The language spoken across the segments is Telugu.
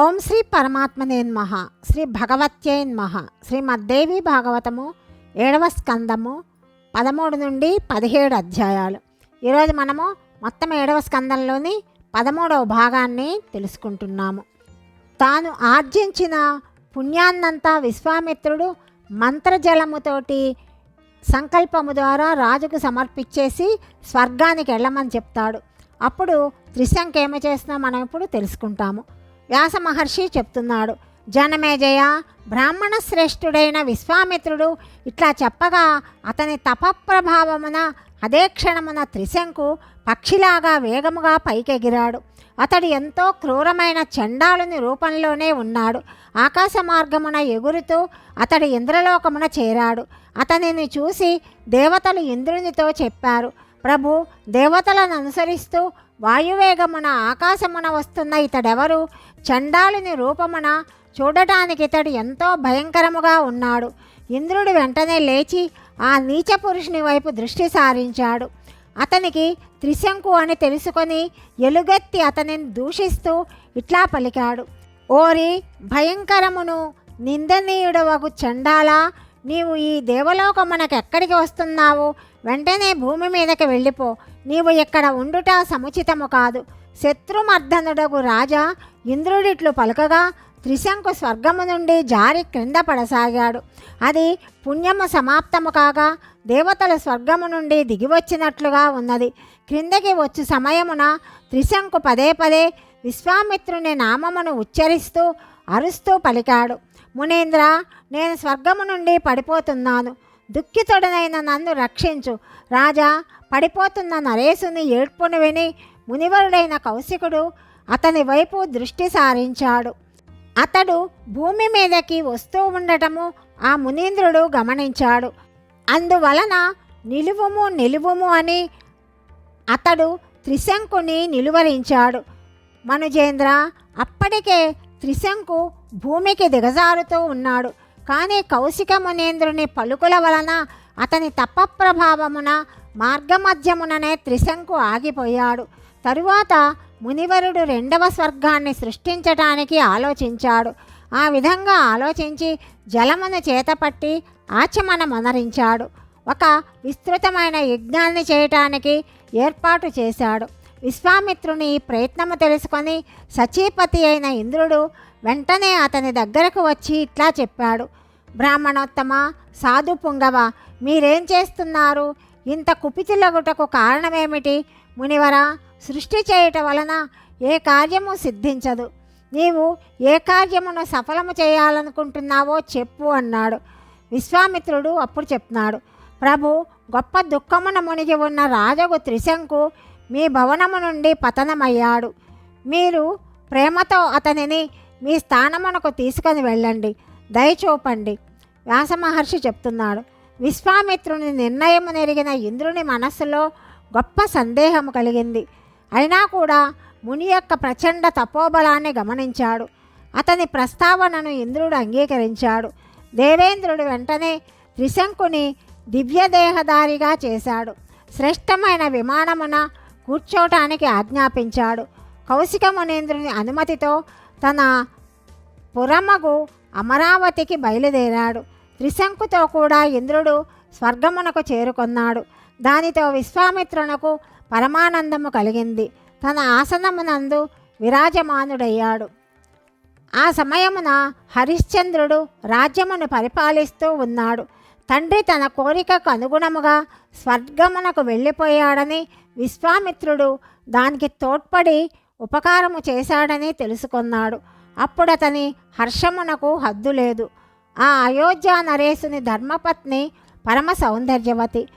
ఓం శ్రీ పరమాత్మనేన్మహ శ్రీ భగవత్యేన్మహ శ్రీమద్దేవి భాగవతము ఏడవ స్కందము పదమూడు నుండి పదిహేడు అధ్యాయాలు. ఈరోజు మనము మొత్తం ఏడవ స్కందంలోని పదమూడవ భాగాన్ని తెలుసుకుంటున్నాము. తాను ఆర్జించిన పుణ్యాన్నంతా విశ్వామిత్రుడు మంత్రజలముతోటి సంకల్పము ద్వారా రాజుకు సమర్పించేసి స్వర్గానికి వెళ్ళమని చెప్తాడు. అప్పుడు త్రిశంక ఏమి చేసినా మనం ఇప్పుడు తెలుసుకుంటాము. వ్యాస మహర్షి చెప్తున్నాడు. జనమేజయ బ్రాహ్మణ శ్రేష్ఠుడైన విశ్వామిత్రుడు ఇట్లా చెప్పగా అతని తపప్రభావమున అదే క్షణమున త్రిశంకు పక్షిలాగా వేగముగా పైకెగిరాడు. అతడు ఎంతో క్రూరమైన చండాలుని రూపంలోనే ఉన్నాడు. ఆకాశ మార్గమున ఎగురుతూ అతడు ఇంద్రలోకమున చేరాడు. అతనిని చూసి దేవతలు ఇంద్రునితో చెప్పారు. ప్రభు దేవతలను అనుసరిస్తూ వాయువేగమున ఆకాశమున వస్తున్న ఇతడెవరు? చండాలుని రూపమున చూడటానికి ఇతడు ఎంతో భయంకరముగా ఉన్నాడు. ఇంద్రుడు వెంటనే లేచి ఆ నీచ పురుషుని వైపు దృష్టి సారించాడు. అతనికి త్రిశంకు అని తెలుసుకొని ఎలుగెత్తి అతనిని దూషిస్తూ ఇట్లా పలికాడు. ఓరి భయంకరమును నిందనీయుడవగు చండాలా నీవు ఈ దేవలోకమునకెక్కడికి వస్తున్నావు? వెంటనే భూమి మీదకి వెళ్ళిపో. నీవు ఇక్కడ ఉండుట సముచితము కాదు. శత్రుమర్ధనుడకు రాజా ఇంద్రుడిట్లు పలకగా త్రిశంకు స్వర్గము నుండి జారి క్రింద పడసాగాడు. అది పుణ్యము సమాప్తము కాగా దేవతలు స్వర్గము నుండి దిగివచ్చినట్లుగా ఉన్నది. క్రిందకి వచ్చు సమయమున త్రిశంకు పదే పదే విశ్వామిత్రుని నామమును ఉచ్చరిస్తూ అరుస్తూ పలికాడు. మునేంద్ర నేను స్వర్గము నుండి పడిపోతున్నాను. దుఃఖితుడనైన నన్ను రక్షించు. రాజా పడిపోతున్న నరేశుని ఏడ్పును విని మునివరుడైన కౌశికుడు అతని వైపు దృష్టి సారించాడు. అతడు భూమి మీదకి వస్తూ ఉండటము ఆ మునీంద్రుడు గమనించాడు. అందువలన నిలువుము నిలువుము అని అతడు త్రిశంకుని నిలువరించాడు. మనుజేంద్ర అప్పటికే త్రిశంకు భూమికి దిగజారుతూ ఉన్నాడు. కానీ కౌశిక మునేంద్రుని పలుకుల వలన అతని తపప్రభావమున మార్గమధ్యముననే త్రిశంకు ఆగిపోయాడు. తరువాత మునివరుడు రెండవ స్వర్గాన్ని సృష్టించటానికి ఆలోచించాడు. ఆ విధంగా ఆలోచించి జలమును చేతపట్టి ఆచమనమనరించాడు ఒక విస్తృతమైన యజ్ఞాన్ని చేయటానికి ఏర్పాటు చేశాడు. విశ్వామిత్రుని ఈ ప్రయత్నము తెలుసుకొని సచీపతి అయిన ఇంద్రుడు వెంటనే అతని దగ్గరకు వచ్చి ఇట్లా చెప్పాడు. బ్రాహ్మణోత్తమ సాధు పుంగవ మీరేం చేస్తున్నారు? ఇంత కుపితులగుటకు కారణమేమిటి? మునివర సృష్టి చేయటం వలన ఏ కార్యము సిద్ధించదు. నీవు ఏ కార్యమును సఫలము చేయాలనుకుంటున్నావో చెప్పు అన్నాడు. విశ్వామిత్రుడు అప్పుడు చెప్తున్నాడు ప్రభు గొప్ప దుఃఖమున మునిగి ఉన్న రాజగు త్రిశంకు మీ భవనము నుండి పతనమయ్యాడు. మీరు ప్రేమతో అతనిని మీ స్థానమునకు తీసుకొని వెళ్ళండి. దయచూపండి. వ్యాసమహర్షి చెప్తున్నాడు విశ్వామిత్రుని నిర్ణయము నెరిగిన ఇంద్రుని మనస్సులో గొప్ప సందేహము కలిగింది. అయినా కూడా ముని యొక్క ప్రచండ తపోబలాన్ని గమనించాడు. అతని ప్రస్తావనను ఇంద్రుడు అంగీకరించాడు. దేవేంద్రుడు వెంటనే త్రిశంకుని దివ్యదేహదారిగా చేశాడు. శ్రేష్టమైన విమానమున కూర్చోటానికి ఆజ్ఞాపించాడు. కౌశిక మునేంద్రుని అనుమతితో తన పురమగు అమరావతికి బయలుదేరాడు. త్రిశంకుతో కూడా ఇంద్రుడు స్వర్గమునకు చేరుకొన్నాడు. దానితో విశ్వామిత్రునకు పరమానందము కలిగింది. తన ఆసనమునందు విరాజమానుడయ్యాడు. ఆ సమయమున హరిశ్చంద్రుడు రాజ్యమును పరిపాలిస్తూ ఉన్నాడు. తండ్రి తన కోరికకు అనుగుణముగా స్వర్గమునకు వెళ్ళిపోయాడని విశ్వామిత్రుడు దానికి తోడ్పడి ఉపకారము చేశాడని తెలుసుకున్నాడు. అప్పుడు అతని హర్షమునకు హద్దు లేదు. ఆ అయోధ్య నరేశుని ధర్మపత్ని పరమ సౌందర్యవతి.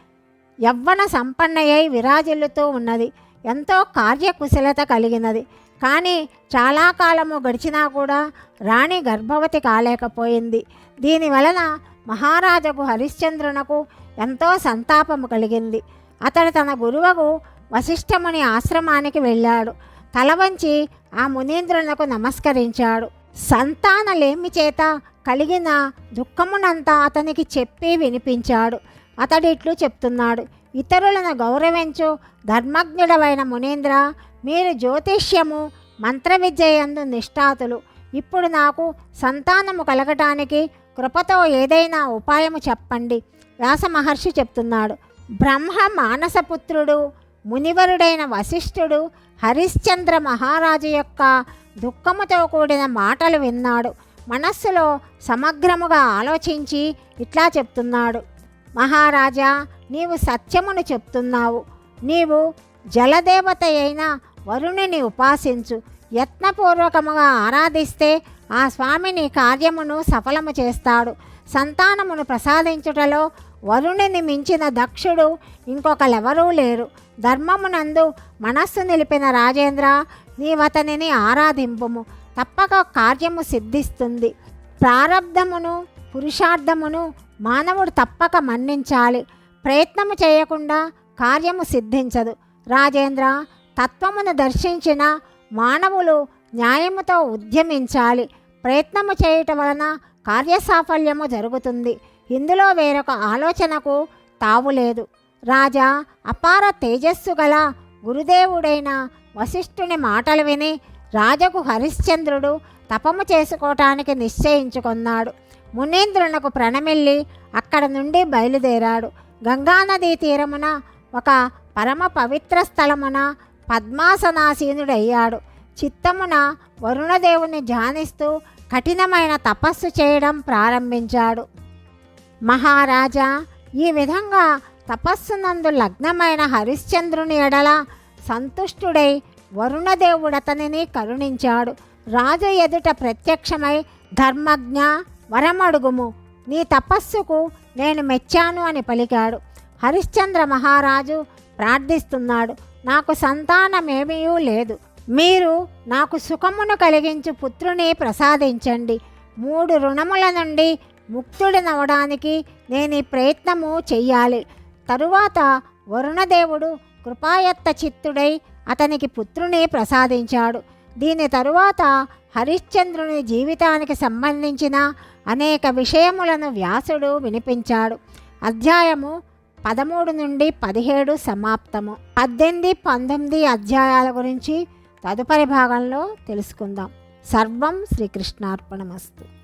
యవ్వన సంపన్నయై విరాజిల్లుతూ ఉన్నది. ఎంతో కార్యకుశలత కలిగినది. కానీ చాలా కాలము గడిచినా కూడా రాణి గర్భవతి కాలేకపోయింది. దీని వలన మహారాజకు హరిశ్చంద్రునకు ఎంతో సంతాపము కలిగింది. అతడు తన గురువకు వశిష్ఠముని ఆశ్రమానికి వెళ్ళాడు. తల వంచి ఆ మునీంద్రునకు నమస్కరించాడు. సంతానలేమి చేత కలిగిన దుఃఖమునంతా అతనికి చెప్పి వినిపించాడు. అతడు ఇట్లు చెప్తున్నాడు. ఇతరులను గౌరవించు ధర్మజ్ఞుడవైన మునీంద్ర మీరు జ్యోతిష్యము మంత్ర విద్యయందు నిష్ఠాతులు. ఇప్పుడు నాకు సంతానము కలగటానికి కృపతో ఏదైనా ఉపాయము చెప్పండి. వ్యాస మహర్షి చెప్తున్నాడు. బ్రహ్మ మానసపుత్రుడు మునివరుడైన వశిష్ఠుడు హరిశ్చంద్ర మహారాజు యొక్క దుఃఖముతో కూడిన మాటలు విన్నాడు. మనస్సులో సమగ్రముగా ఆలోచించి ఇట్లా చెప్తున్నాడు. మహారాజా నీవు సత్యమును చెప్తున్నావు. నీవు జలదేవత అయిన వరుణిని ఉపాసించు. యత్నపూర్వకముగా ఆరాధిస్తే ఆ స్వామిని కార్యమును సఫలము చేస్తాడు. సంతానమును ప్రసాదించుటలో వరుణిని మించిన దక్షుడు ఇంకొకలెవరూ లేరు. ధర్మమునందు మనస్సు నిలిపిన రాజేంద్ర నీవతనిని ఆరాధింపుము. తప్పక కార్యము సిద్ధిస్తుంది. ప్రారబ్ధమును పురుషార్థమును మానవుడు తప్పక మన్నించాలి. ప్రయత్నము చేయకుండా కార్యము సిద్ధించదు. రాజేంద్ర తత్వమును దర్శించిన మానవులు న్యాయముతో ఉద్యమించాలి. ప్రయత్నము చేయటం వలన కార్యసాఫల్యము జరుగుతుంది. ఇందులో వేరొక ఆలోచనకు తావులేదు రాజా అపార తేజస్సు గల గురుదేవుడైన వశిష్ఠుని మాటలు విని రాజకు హరిశ్చంద్రుడు తపము చేసుకోవటానికి నిశ్చయించుకున్నాడు. మునీంద్రునకు ప్రణమిల్లి అక్కడ నుండి బయలుదేరాడు. గంగానదీ తీరమున ఒక పరమ పవిత్ర స్థలమున పద్మాసనాసీనుడయ్యాడు. చిత్తమున వరుణదేవుని ధ్యానిస్తూ కఠినమైన తపస్సు చేయడం ప్రారంభించాడు. మహారాజా ఈ విధంగా తపస్సునందు లగ్నమైన హరిశ్చంద్రుని ఎడల సంతుష్టుడై వరుణదేవుడతనిని కరుణించాడు. రాజు ఎదుట ప్రత్యక్షమై ధర్మజ్ఞ వరమడుగుము నీ తపస్సుకు నేను మెచ్చాను అని పలికాడు. హరిశ్చంద్ర మహారాజు ప్రార్థిస్తున్నాడు నాకు సంతానమేమీ లేదు. మీరు నాకు సుఖమును కలిగించు పుత్రుని ప్రసాదించండి. మూడు రుణముల నుండి ముక్తుడినవడానికి నేను ఈ ప్రయత్నము చెయ్యాలి. తరువాత వరుణదేవుడు కృపాయత్త చిత్తుడై అతనికి పుత్రుని ప్రసాదించాడు. దీని తరువాత హరిశ్చంద్రుని జీవితానికి సంబంధించిన అనేక విషయములను వ్యాసుడు వినిపించాడు. అధ్యాయము పదమూడు నుండి పదిహేడు సమాప్తము. పద్దెనిమిది పంతొమ్మిది అధ్యాయాల గురించి తదుపరి భాగంలో తెలుసుకుందాం. సర్వం శ్రీకృష్ణార్పణమస్తు.